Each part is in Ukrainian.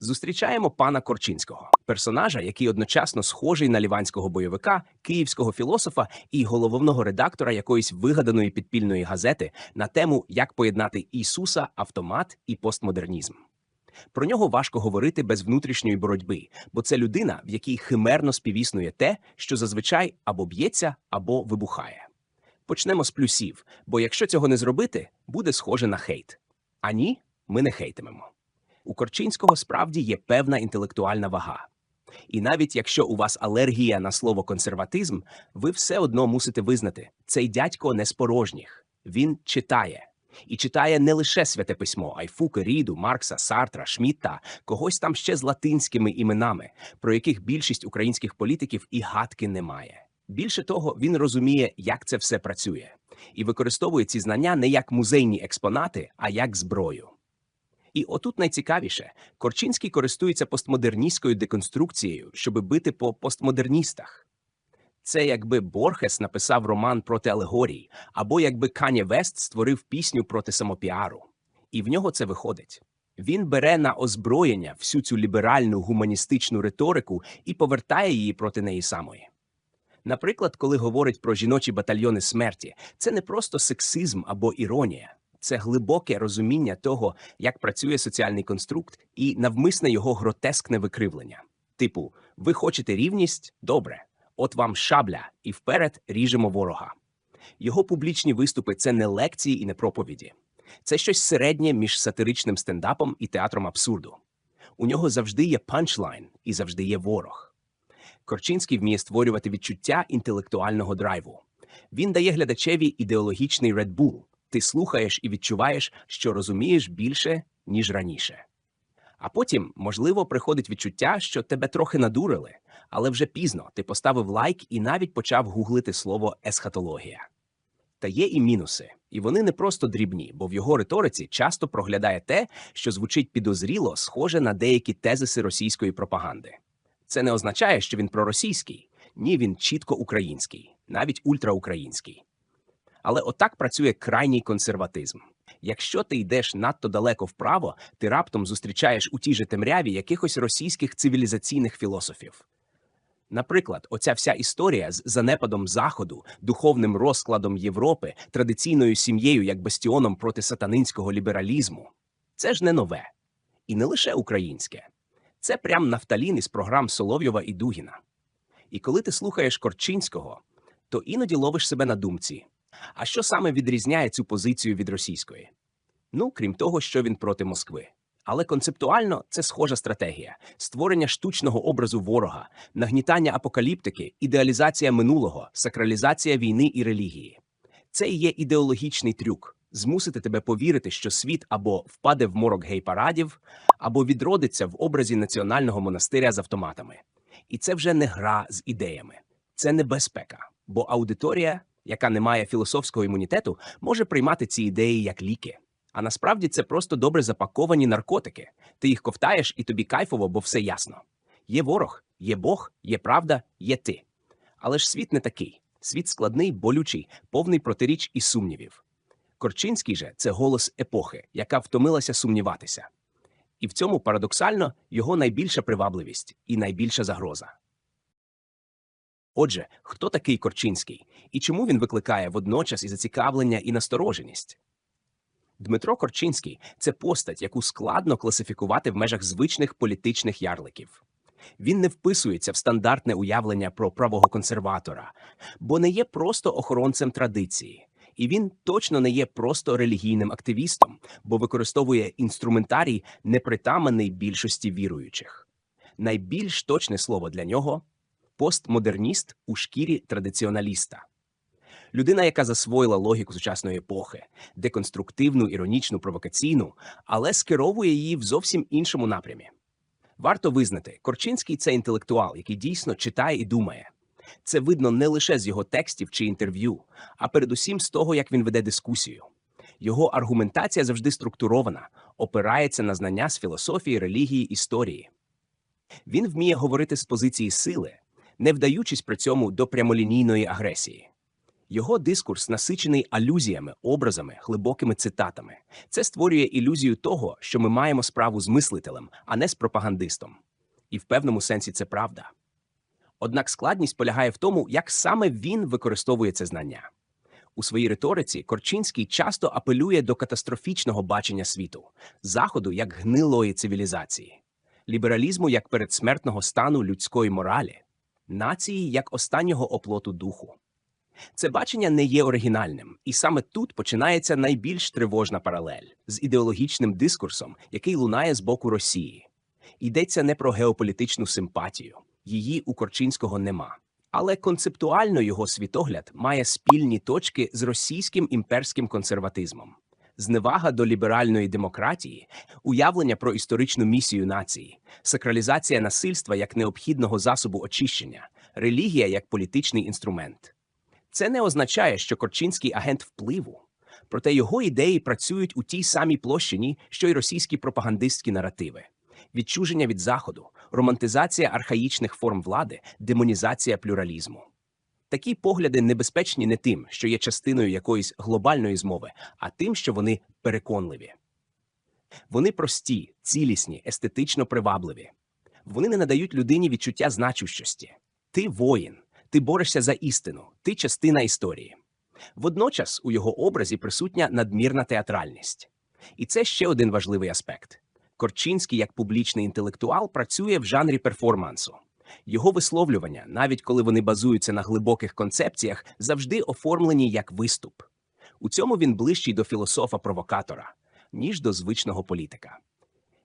Зустрічаємо пана Корчинського, персонажа, який одночасно схожий на ліванського бойовика, київського філософа і головного редактора якоїсь вигаданої підпільної газети на тему, як поєднати Ісуса, автомат і постмодернізм. Про нього важко говорити без внутрішньої боротьби, бо це людина, в якій химерно співіснує те, що зазвичай або б'ється, або вибухає. Почнемо з плюсів, бо якщо цього не зробити, буде схоже на хейт. А ні, ми не хейтимемо. У Корчинського справді є певна інтелектуальна вага. І навіть якщо у вас алергія на слово консерватизм, ви все одно мусите визнати, цей дядько не з порожніх. Він читає. І читає не лише святе письмо, а й Фуке, Ріду, Маркса, Сартра, Шмітта, когось там ще з латинськими іменами, про яких більшість українських політиків і гадки не має. Більше того, він розуміє, як це все працює, і використовує ці знання не як музейні експонати, а як зброю. І отут найцікавіше, Корчинський користується постмодерністською деконструкцією, щоби бити по постмодерністах. Це якби Борхес написав роман проти алегорій, або якби Канє Вест створив пісню проти самопіару. І в нього це виходить. Він бере на озброєння всю цю ліберальну гуманістичну риторику і повертає її проти неї самої. Наприклад, коли говорить про жіночі батальйони смерті, це не просто сексизм або іронія, це глибоке розуміння того, як працює соціальний конструкт, і навмисне його гротескне викривлення. Типу, ви хочете рівність? Добре, от вам шабля, і вперед ріжемо ворога. Його публічні виступи це не лекції і не проповіді. Це щось середнє між сатиричним стендапом і театром абсурду. У нього завжди є панчлайн і завжди є ворог. Корчинський вміє створювати відчуття інтелектуального драйву. Він дає глядачеві ідеологічний Red Bull. Ти слухаєш і відчуваєш, що розумієш більше, ніж раніше. А потім, можливо, приходить відчуття, що тебе трохи надурили, але вже пізно ти поставив лайк і навіть почав гуглити слово есхатологія. Та є і мінуси, і вони не просто дрібні, бо в його риториці часто проглядає те, що звучить підозріло, схоже на деякі тезиси російської пропаганди. Це не означає, що він проросійський, ні, він чітко український, навіть ультраукраїнський. Але отак працює крайній консерватизм. Якщо ти йдеш надто далеко вправо, ти раптом зустрічаєш у тій же темряві якихось російських цивілізаційних філософів. Наприклад, оця вся історія з занепадом Заходу, духовним розкладом Європи, традиційною сім'єю як бастіоном проти сатанинського лібералізму це ж не нове. І не лише українське. Це прям нафталін із програм Соловйова і Дугіна. І коли ти слухаєш Корчинського, то іноді ловиш себе на думці. А що саме відрізняє цю позицію від російської? Ну, крім того, що він проти Москви. Але концептуально це схожа стратегія: створення штучного образу ворога, нагнітання апокаліптики, ідеалізація минулого, сакралізація війни і релігії. Це і є ідеологічний трюк змусити тебе повірити, що світ або впаде в морок гей-парадів, або відродиться в образі національного монастиря з автоматами. І це вже не гра з ідеями, це небезпека, бо аудиторія, яка не має філософського імунітету, може приймати ці ідеї як ліки. А насправді це просто добре запаковані наркотики. Ти їх ковтаєш, і тобі кайфово, бо все ясно. Є ворог, є Бог, є правда, є ти. Але ж світ не такий. Світ складний, болючий, повний протиріч і сумнівів. Корчинський же це голос епохи, яка втомилася сумніватися. І в цьому парадоксально його найбільша привабливість і найбільша загроза. Отже, хто такий Корчинський і чому він викликає водночас і зацікавлення, і настороженість? Дмитро Корчинський це постать, яку складно класифікувати в межах звичних політичних ярликів. Він не вписується в стандартне уявлення про правого консерватора, бо не є просто охоронцем традиції, і він точно не є просто релігійним активістом, бо використовує інструментарій, непритаманий більшості віруючих. Найбільш точне слово для нього постмодерніст у шкірі традиціоналіста. Людина, яка засвоїла логіку сучасної епохи, деконструктивну, іронічну, провокаційну, але скеровує її в зовсім іншому напрямі. Варто визнати, Корчинський це інтелектуал, який дійсно читає і думає. Це видно не лише з його текстів чи інтерв'ю, а передусім з того, як він веде дискусію. Його аргументація завжди структурована, опирається на знання з філософії, релігії, історії. Він вміє говорити з позиції сили, не вдаючись при цьому до прямолінійної агресії. Його дискурс насичений алюзіями, образами, глибокими цитатами. Це створює ілюзію того, що ми маємо справу з мислителем, а не з пропагандистом. І в певному сенсі це правда. Однак складність полягає в тому, як саме він використовує це знання. У своїй риториці Корчинський часто апелює до катастрофічного бачення світу, заходу як гнилої цивілізації, лібералізму як передсмертного стану людської моралі, нації як останнього оплоту духу. Це бачення не є оригінальним, і саме тут починається найбільш тривожна паралель з ідеологічним дискурсом, який лунає з боку Росії. Йдеться не про геополітичну симпатію, її у Корчинського нема. Але концептуально його світогляд має спільні точки з російським імперським консерватизмом. Зневага до ліберальної демократії, уявлення про історичну місію нації, сакралізація насильства як необхідного засобу очищення, релігія як політичний інструмент. Це не означає, що Корчинський агент впливу. Проте його ідеї працюють у тій самій площині, що й російські пропагандистські наративи. Відчуження від заходу, романтизація архаїчних форм влади, демонізація плюралізму. Такі погляди небезпечні не тим, що є частиною якоїсь глобальної змови, а тим, що вони переконливі. Вони прості, цілісні, естетично привабливі. Вони не надають людині відчуття значущості. Ти воїн, ти борешся за істину, ти частина історії. Водночас у його образі присутня надмірна театральність. І це ще один важливий аспект. Корчинський, як публічний інтелектуал, працює в жанрі перформансу. Його висловлювання, навіть коли вони базуються на глибоких концепціях, завжди оформлені як виступ. У цьому він ближчий до філософа-провокатора, ніж до звичного політика.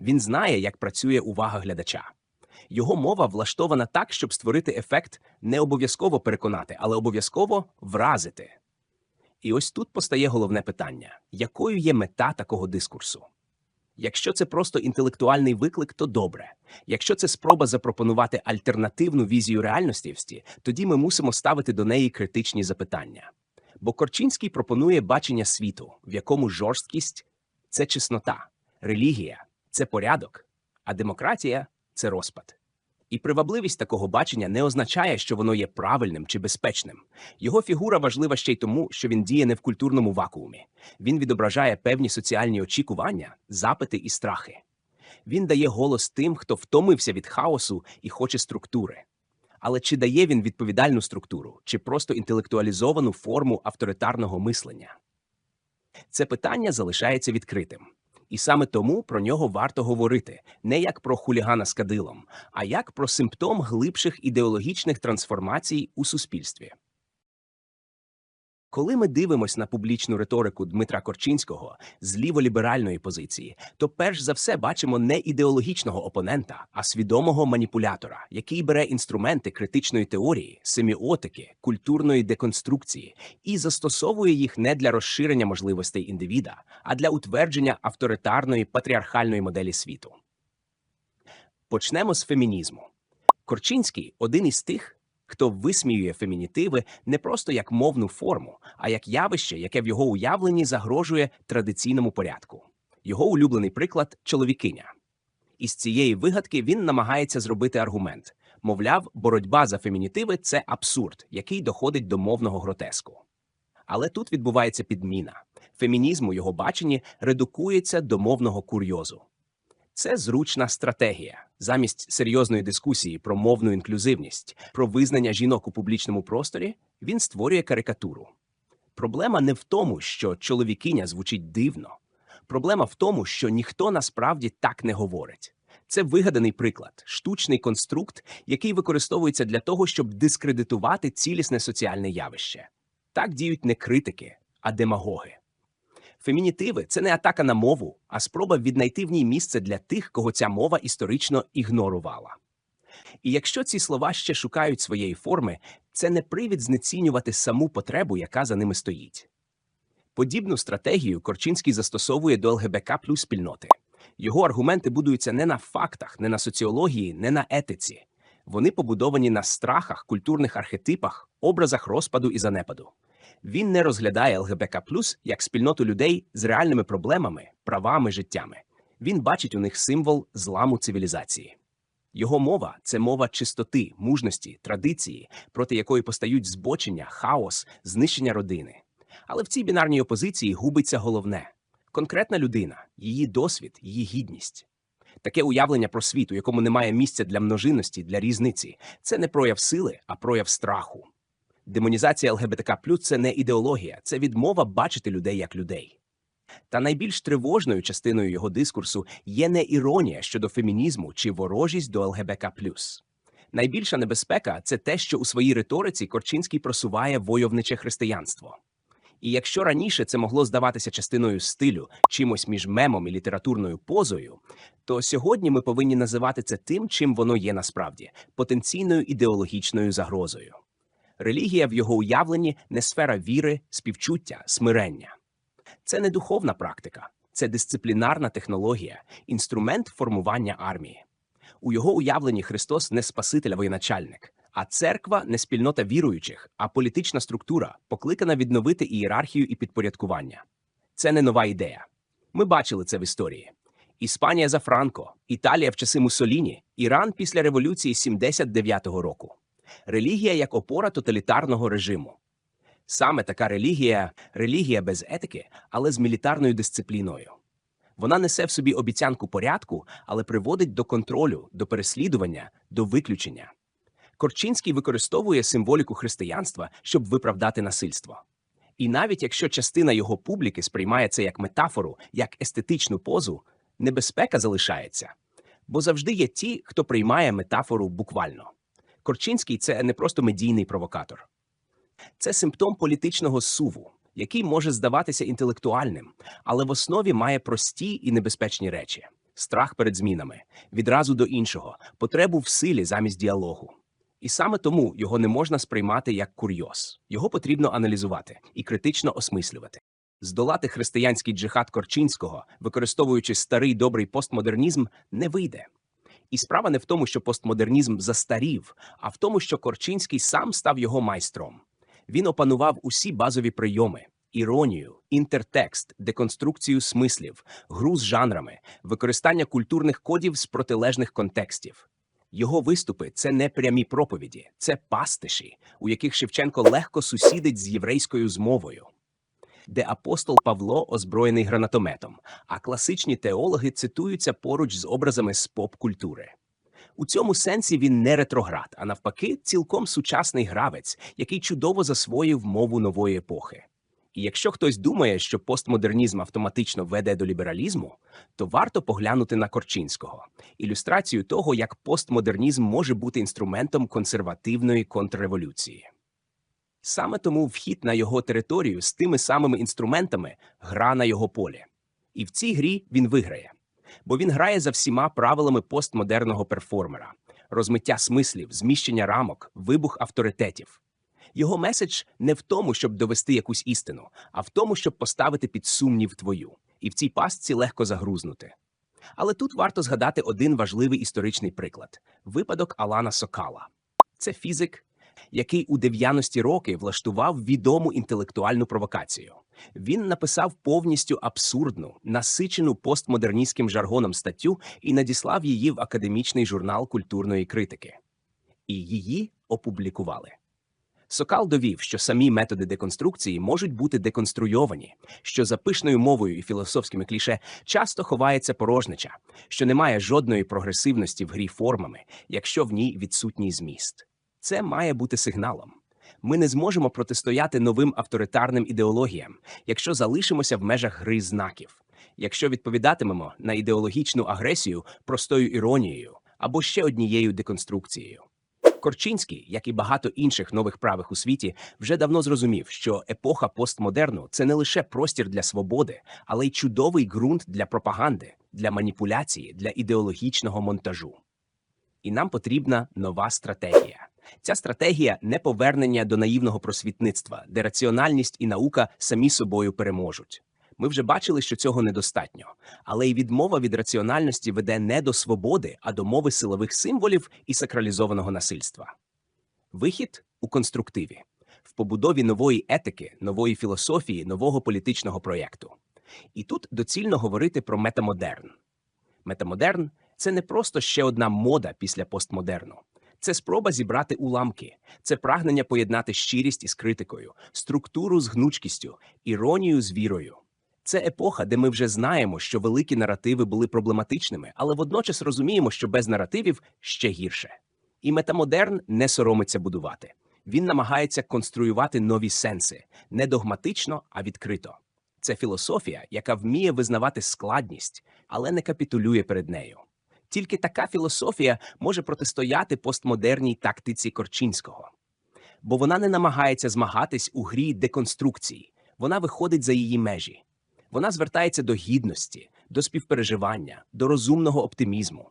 Він знає, як працює увага глядача. Його мова влаштована так, щоб створити ефект не обов'язково переконати, але обов'язково вразити. І ось тут постає головне питання: якою є мета такого дискурсу? Якщо це просто інтелектуальний виклик, то добре. Якщо це спроба запропонувати альтернативну візію реальності, тоді ми мусимо ставити до неї критичні запитання. Бо Корчинський пропонує бачення світу, в якому жорсткість це чеснота, релігія це порядок, а демократія це розпад. І привабливість такого бачення не означає, що воно є правильним чи безпечним. Його фігура важлива ще й тому, що він діє не в культурному вакуумі. Він відображає певні соціальні очікування, запити і страхи. Він дає голос тим, хто втомився від хаосу і хоче структури. Але чи дає він відповідальну структуру, чи просто інтелектуалізовану форму авторитарного мислення? Це питання залишається відкритим. І саме тому про нього варто говорити не як про хулігана з кадилом, а як про симптом глибших ідеологічних трансформацій у суспільстві. Коли ми дивимося на публічну риторику Дмитра Корчинського з ліволіберальної позиції, то перш за все бачимо не ідеологічного опонента, а свідомого маніпулятора, який бере інструменти критичної теорії, семіотики, культурної деконструкції і застосовує їх не для розширення можливостей індивіда, а для утвердження авторитарної патріархальної моделі світу. Почнемо з фемінізму. Корчинський один із тих, хто висміює фемінітиви не просто як мовну форму, а як явище, яке в його уявленні загрожує традиційному порядку. Його улюблений приклад чоловікиня. Із цієї вигадки він намагається зробити аргумент мовляв, боротьба за фемінітиви це абсурд, який доходить до мовного гротеску. Але тут відбувається підміна. Фемінізм у його баченні редукується до мовного курйозу. Це зручна стратегія. Замість серйозної дискусії про мовну інклюзивність, про визнання жінок у публічному просторі, він створює карикатуру. Проблема не в тому, що чоловікиня звучить дивно. Проблема в тому, що ніхто насправді так не говорить. Це вигаданий приклад, штучний конструкт, який використовується для того, щоб дискредитувати цілісне соціальне явище. Так діють не критики, а демагоги. Фемінітиви це не атака на мову, а спроба віднайти в ній місце для тих, кого ця мова історично ігнорувала. І якщо ці слова ще шукають своєї форми, це не привід знецінювати саму потребу, яка за ними стоїть. Подібну стратегію Корчинський застосовує до ЛГБК плюс спільноти. Його аргументи будуються не на фактах, не на соціології, не на етиці. Вони побудовані на страхах, культурних архетипах, образах розпаду і занепаду. Він не розглядає ЛГБТ як спільноту людей з реальними проблемами, правами, життями. Він бачить у них символ зламу цивілізації. Його мова це мова чистоти, мужності, традиції, проти якої постають збочення, хаос, знищення родини. Але в цій бінарній опозиції губиться головне конкретна людина, її досвід, її гідність. Таке уявлення про світ, у якому немає місця для множинності, для різниці, це не прояв сили, а прояв страху. Демонізація ЛГБТК це не ідеологія, це відмова бачити людей як людей. Та найбільш тривожною частиною його дискурсу є не іронія щодо фемінізму чи ворожість до ЛГБТК. Найбільша небезпека це те, що у своїй риториці Корчинський просуває войовниче християнство. І якщо раніше це могло здаватися частиною стилю, чимось між мемом і літературною позою, то сьогодні ми повинні називати це тим, чим воно є насправді потенційною ідеологічною загрозою. Релігія в його уявленні не сфера віри, співчуття, смирення. Це не духовна практика, це дисциплінарна технологія, інструмент формування армії. У його уявленні Христос не спаситель а воєначальник, а церква не спільнота віруючих, а політична структура, покликана відновити ієрархію і підпорядкування. Це не нова ідея. Ми бачили це в історії. Іспанія за Франко, Італія в часи Муссоліні, Іран після революції 79-го року. Релігія як опора тоталітарного режиму. Саме така релігія релігія без етики, але з мілітарною дисципліною. Вона несе в собі обіцянку порядку, але приводить до контролю, до переслідування, до виключення. Корчинський використовує символіку християнства, щоб виправдати насильство. І навіть якщо частина його публіки сприймає це як метафору, як естетичну позу, небезпека залишається. Бо завжди є ті, хто приймає метафору буквально. Корчинський це не просто медійний провокатор. Це симптом політичного суву, який може здаватися інтелектуальним, але в основі має прості і небезпечні речі: страх перед змінами, відразу до іншого, потребу в силі замість діалогу. І саме тому його не можна сприймати як курйоз. Його потрібно аналізувати і критично осмислювати. Здолати християнський джихад Корчинського, використовуючи старий добрий постмодернізм, не вийде. І справа не в тому, що постмодернізм застарів, а в тому, що Корчинський сам став його майстром. Він опанував усі базові прийоми: іронію, інтертекст, деконструкцію смислів, гру з жанрами, використання культурних кодів з протилежних контекстів. Його виступи це не прямі проповіді, це пастиші, у яких Шевченко легко сусідить з єврейською змовою, де апостол Павло озброєний гранатометом, а класичні теологи цитуються поруч з образами з поп-культури. У цьому сенсі він не ретроград, а навпаки, цілком сучасний гравець, який чудово засвоїв мову нової епохи. І якщо хтось думає, що постмодернізм автоматично веде до лібералізму, то варто поглянути на Корчинського ілюстрацію того, як постмодернізм може бути інструментом консервативної контрреволюції. Саме тому вхід на його територію з тими самими інструментами гра на його полі. І в цій грі він виграє, бо він грає за всіма правилами постмодерного перформера: розмиття смислів, зміщення рамок, вибух авторитетів. Його меседж не в тому, щоб довести якусь істину, а в тому, щоб поставити під сумнів твою, і в цій пастці легко загрузнути. Але тут варто згадати один важливий історичний приклад випадок Алана Сокала. Це фізик, який у 90-ті роки влаштував відому інтелектуальну провокацію. Він написав повністю абсурдну, насичену постмодерністським жаргоном статтю і надіслав її в академічний журнал культурної критики. І її опублікували. Сокал довів, що самі методи деконструкції можуть бути деконструйовані, що за пишною мовою і філософськими кліше часто ховається порожнича, що немає жодної прогресивності в грі формами, якщо в ній відсутній зміст. Це має бути сигналом. Ми не зможемо протистояти новим авторитарним ідеологіям, якщо залишимося в межах гри знаків, якщо відповідатимемо на ідеологічну агресію простою іронією або ще однією деконструкцією. Корчинський, як і багато інших нових правих у світі, вже давно зрозумів, що епоха постмодерну це не лише простір для свободи, але й чудовий ґрунт для пропаганди, для маніпуляції, для ідеологічного монтажу. І нам потрібна нова стратегія. Ця стратегія не повернення до наївного просвітництва, де раціональність і наука самі собою переможуть. Ми вже бачили, що цього недостатньо, але й відмова від раціональності веде не до свободи, а до мови силових символів і сакралізованого насильства. Вихід у конструктиві, в побудові нової етики, нової філософії, нового політичного проєкту. І тут доцільно говорити про метамодерн. Метамодерн це не просто ще одна мода після постмодерну. Це спроба зібрати уламки, це прагнення поєднати щирість із критикою, структуру з гнучкістю, іронію з вірою. Це епоха, де ми вже знаємо, що великі наративи були проблематичними, але водночас розуміємо, що без наративів ще гірше. І метамодерн не соромиться будувати. Він намагається конструювати нові сенси не догматично, а відкрито. Це філософія, яка вміє визнавати складність, але не капітулює перед нею. Тільки така філософія може протистояти постмодерній тактиці Корчинського. Бо вона не намагається змагатись у грі деконструкції, вона виходить за її межі. Вона звертається до гідності, до співпереживання, до розумного оптимізму.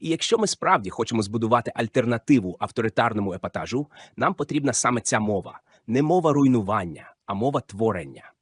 І якщо ми справді хочемо збудувати альтернативу авторитарному епатажу, нам потрібна саме ця мова не мова руйнування, а мова творення.